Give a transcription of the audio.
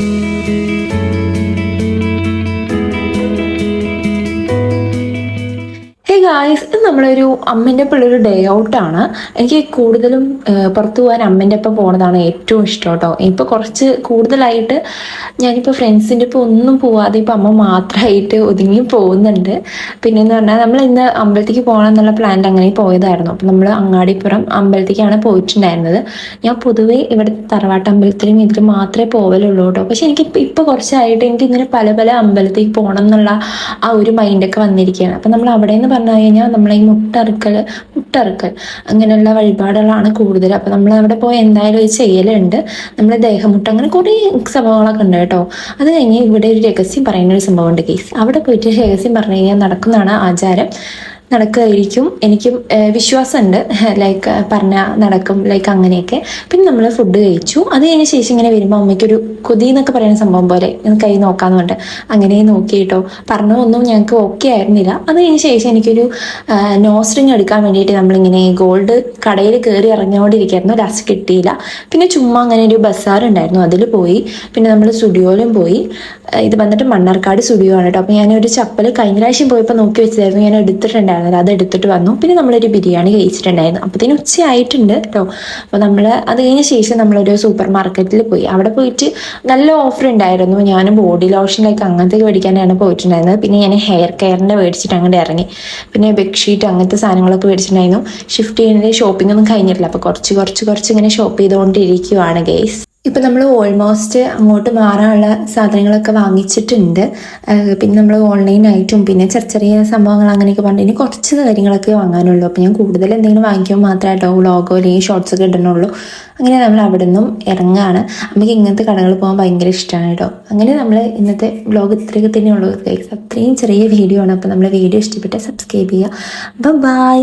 Thank you. നമ്മളൊരു അമ്മന്റെ ഒപ്പം ഉള്ളൊരു ഡേ ഔട്ടാണ് എനിക്ക് കൂടുതലും പുറത്തു പോകാൻ അമ്മന്റെ ഒപ്പം പോണതാണ് ഏറ്റവും ഇഷ്ടം കേട്ടോ. ഇപ്പോൾ കുറച്ച് കൂടുതലായിട്ട് ഞാനിപ്പോൾ ഫ്രണ്ട്സിന്റെ ഒപ്പം ഒന്നും പോവാതെ ഇപ്പോൾ അമ്മ മാത്രമായിട്ട് ഒതുങ്ങി പോകുന്നുണ്ട്. പിന്നെ എന്ന് പറഞ്ഞാൽ നമ്മൾ ഇന്ന് അമ്പലത്തേക്ക് പോകണം എന്നുള്ള പ്ലാൻ അങ്ങനെ പോയതായിരുന്നു. അപ്പം നമ്മൾ അങ്ങാടിപ്പുറം അമ്പലത്തേക്കാണ് പോയിട്ടുണ്ടായിരുന്നത്. ഞാൻ പൊതുവേ ഇവിടെ തറവാട്ട് അമ്പലത്തിലും ഇതിലും മാത്രമേ പോവലുള്ളൂ കേട്ടോ. പക്ഷെ എനിക്ക് ഇപ്പം ഇപ്പോൾ കുറച്ചായിട്ട് എനിക്ക് ഇങ്ങനെ പല പല അമ്പലത്തേക്ക് പോകണം എന്നുള്ള ആ ഒരു മൈൻഡൊക്കെ വന്നിരിക്കുകയാണ്. അപ്പം നമ്മൾ അവിടെ നിന്ന് പറഞ്ഞു കഴിഞ്ഞാൽ നമ്മളെ ഈ മുട്ടറുക്കൽ മുട്ടറുക്കൽ. അങ്ങനെയുള്ള വഴിപാടുകളാണ് കൂടുതൽ. അപ്പോൾ നമ്മൾ അവിടെ പോയി എന്തായാലും ഒരു ചെയ്യലുണ്ട്. നമ്മൾ ദേഹമുട്ട അങ്ങനെ കുറേ സംഭവങ്ങളൊക്കെ ഉണ്ട് കേട്ടോ. അത് കഴിഞ്ഞ് ഇവിടെ ഒരു രഹസ്യം പറയുന്ന ഒരു സംഭവമുണ്ട് കേസ് അവിടെ പോയിട്ട് രഹസ്യം പറഞ്ഞു കഴിഞ്ഞാൽ നടക്കുന്നതാണ് ആചാരം. നടക്കുമായിരിക്കും എനിക്കും വിശ്വാസമുണ്ട്. ലൈക്ക് പറഞ്ഞാൽ നടക്കും ലൈക്ക് അങ്ങനെയൊക്കെ. പിന്നെ നമ്മൾ ഫുഡ് കഴിച്ചു. അത് കഴിഞ്ഞ ശേഷം ഇങ്ങനെ വരുമ്പോൾ അമ്മയ്ക്കൊരു കൊതി എന്നൊക്കെ പറയുന്ന സംഭവം പോലെ കൈ പറഞ്ഞു അങ്ങനെ നോക്കി കേട്ടോ പറഞ്ഞതൊന്നും ഞങ്ങൾക്ക് ഓക്കെ ആയിരുന്നില്ല. അത് കഴിഞ്ഞ ശേഷം എനിക്കൊരു നോസ്റ്റിങ് എടുക്കാൻ വേണ്ടിയിട്ട് നമ്മളിങ്ങനെ ഗോൾഡ് കടയിൽ കയറി ഇറങ്ങിയോണ്ടിരിക്കുകയായിരുന്നു ലാസ്റ്റ് കിട്ടിയില്ല. പിന്നെ ചുമ്മാ അങ്ങനെ ഒരു ബസ്സാറുണ്ടായിരുന്നു അതിൽ പോയി. പിന്നെ നമ്മൾ സ്റ്റുഡിയോയിലും പോയി. ഇത് വന്നിട്ട് മണ്ണാർക്കാട് സ്റ്റുഡിയോ ആണ് കേട്ടോ അപ്പോൾ ഞാനൊരു ചപ്പൽ കഴിഞ്ഞ പ്രാവശ്യം പോയപ്പോൾ നോക്കി വെച്ചതായിരുന്നു ഞാൻ എടുത്തിട്ടുണ്ടായിരുന്നില്ല അത് എടുത്തിട്ട് വന്നു. പിന്നെ നമ്മളൊരു ബിരിയാണി കഴിച്ചിട്ടുണ്ടായിരുന്നു. അപ്പത്തേനും ഉച്ചയായിട്ടുണ്ട് കേട്ടോ അപ്പോൾ നമ്മൾ അത് കഴിഞ്ഞ ശേഷം നമ്മളൊരു സൂപ്പർ മാർക്കറ്റിൽ പോയി. അവിടെ പോയിട്ട് നല്ല ഓഫർ ഉണ്ടായിരുന്നു. ഞാൻ ബോഡി ലോഷനിലേക്ക് അങ്ങനത്തെ മേടിക്കാനാണ് പോയിട്ടുണ്ടായിരുന്നത്. പിന്നെ ഞാൻ ഹെയർ കെയറിന്റെ മേടിച്ചിട്ട് അങ്ങോട്ട് ഇറങ്ങി. പിന്നെ ബെഡ്ഷീറ്റ് അങ്ങനത്തെ സാധനങ്ങളൊക്കെ മേടിച്ചിട്ടുണ്ടായിരുന്നു. ഷിഫ്റ്റ് ചെയ്യുന്നത് ഷോപ്പിംഗ് ഒന്നും കഴിഞ്ഞിട്ടില്ല. അപ്പോൾ കുറച്ച് കുറച്ച് കുറച്ച് ഇങ്ങനെ ഷോപ്പ് ചെയ്തുകൊണ്ടിരിക്കുവാണ് ഗെയ്സ് ഇപ്പം നമ്മൾ ഓൾമോസ്റ്റ് അങ്ങോട്ട് മാറാനുള്ള സാധനങ്ങളൊക്കെ വാങ്ങിച്ചിട്ടുണ്ട്. പിന്നെ നമ്മൾ ഓൺലൈനായിട്ടും പിന്നെ ചെറിയ ചെറിയ സംഭവങ്ങൾ അങ്ങനെയൊക്കെ പറഞ്ഞു ഇനി കുറച്ച് കാര്യങ്ങളൊക്കെ വാങ്ങാനുള്ളൂ. അപ്പോൾ ഞാൻ കൂടുതൽ എന്തെങ്കിലും വാങ്ങിക്കുമ്പോൾ മാത്രമായിട്ടോ വ്ളോഗോ അല്ലെങ്കിൽ ഷോർട്സ് ഒക്കെ ഇടണുള്ളൂ. അങ്ങനെ നമ്മൾ അവിടെ നിന്നും ഇറങ്ങുകയാണ് നമുക്ക് ഇങ്ങനത്തെ കടകൾ പോകാൻ ഭയങ്കര ഇഷ്ടമാണ് കേട്ടോ. അങ്ങനെ നമ്മൾ ഇന്നത്തെ വ്ളോഗ് ഇത്രയൊക്കെ തന്നെയുള്ളൂ അത്രയും ചെറിയ വീഡിയോ ആണ്. അപ്പോൾ നമ്മൾ വീഡിയോ ഇഷ്ടപ്പെട്ടാൽ സബ്സ്ക്രൈബ് ചെയ്യുക. ബൈ